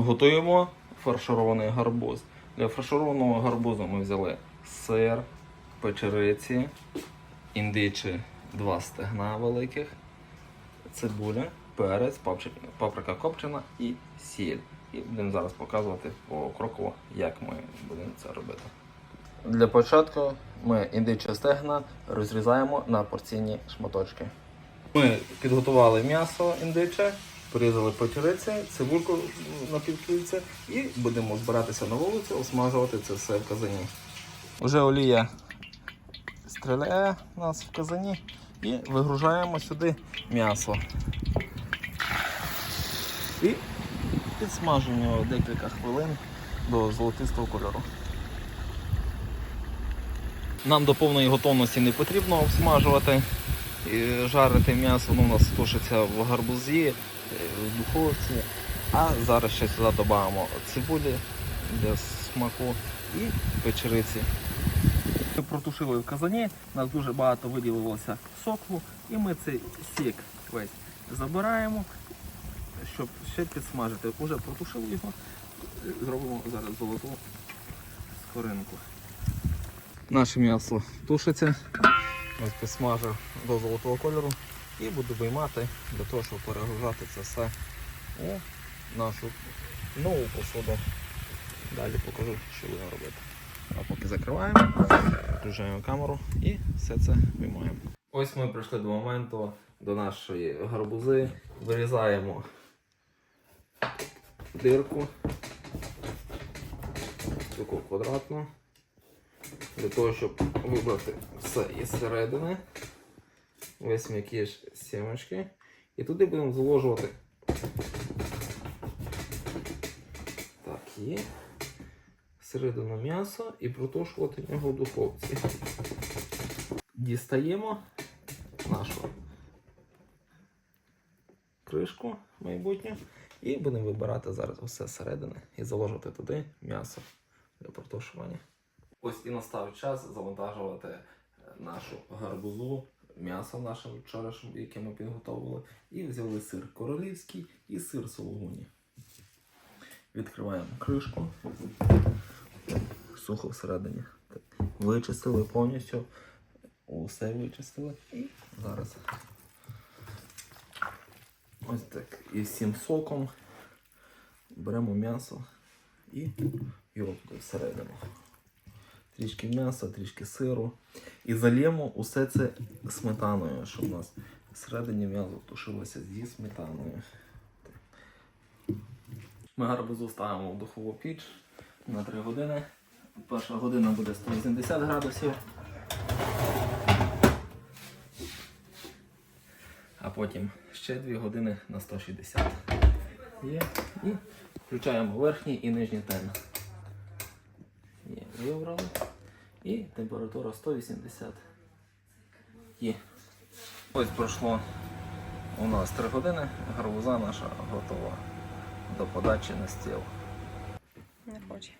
Готуємо фарширований гарбуз. Для фаршированого гарбузу ми взяли сир, печериці, індичі, два стегна великих, цибуля, перець, паприка копчена і сіль. І будемо зараз показувати покроково, як ми будемо це робити. Для початку ми індичі стегна розрізаємо на порційні шматочки. Ми підготували м'ясо індиче, порізали печериці, цибульку на півкільця і будемо збиратися на вулицю, осмажувати це все в казані. Вже олія стріляє нас в казані і вигружаємо сюди м'ясо. І підсмажуємо декілька хвилин до золотистого кольору. Нам до повної готовності не потрібно обсмажувати жарити м'ясо, воно у нас тушиться в гарбузі, е, в духовці. А зараз ще сюди додамо цибулі для смаку і печериці. Протушили в казані, у нас дуже багато виділилося соку, і ми цей сік весь забираємо, щоб ще підсмажити. Уже протушили його, зробимо зараз золоту скоринку. Наше м'ясо тушиться. Ось підсмажив до золотого кольору і буду виймати для того, щоб перегружати це все у нашу нову посуду. Далі покажу, що будемо робити. А поки закриваємо, включаємо камеру і все це виймаємо. Ось ми прийшли до моменту до нашої гарбузи. Вирізаємо дирку, таку квадратну для того, щоб вибрати все із середини. Ось м'які ж сімочки. І туди будемо заложувати. Так, є. Середину м'ясо і протушувати нього в духовці. Дістаємо нашу кришку майбутню і будемо вибирати зараз усе зсередини і заложити туди м'ясо для протушування. Ось і настав час завантажувати е, нашу гарбузу, м'ясо наше вчорашнє, яке ми підготовили, і взяли сир королівський і сир сологуні. Відкриваємо кришку. Сухо всередині. Вичистили повністю. Усе вичистили. І зараз ось так і всім соком беремо м'ясо і його всередину трішки м'яса, трішки сиру. І зальємо усе це сметаною, щоб у нас всередині м'ясо тушилося зі сметаною. Ми гарбузу ставимо в духову піч на 3 години. Перша година буде 180 градусів. А потім ще 2 години на 160. Є. І включаємо верхній і нижній тен. Є, вибрали. І температура 180 є. Ось пройшло у нас 3 години, гарбуза наша готова до подачі на стіл. Не хоче.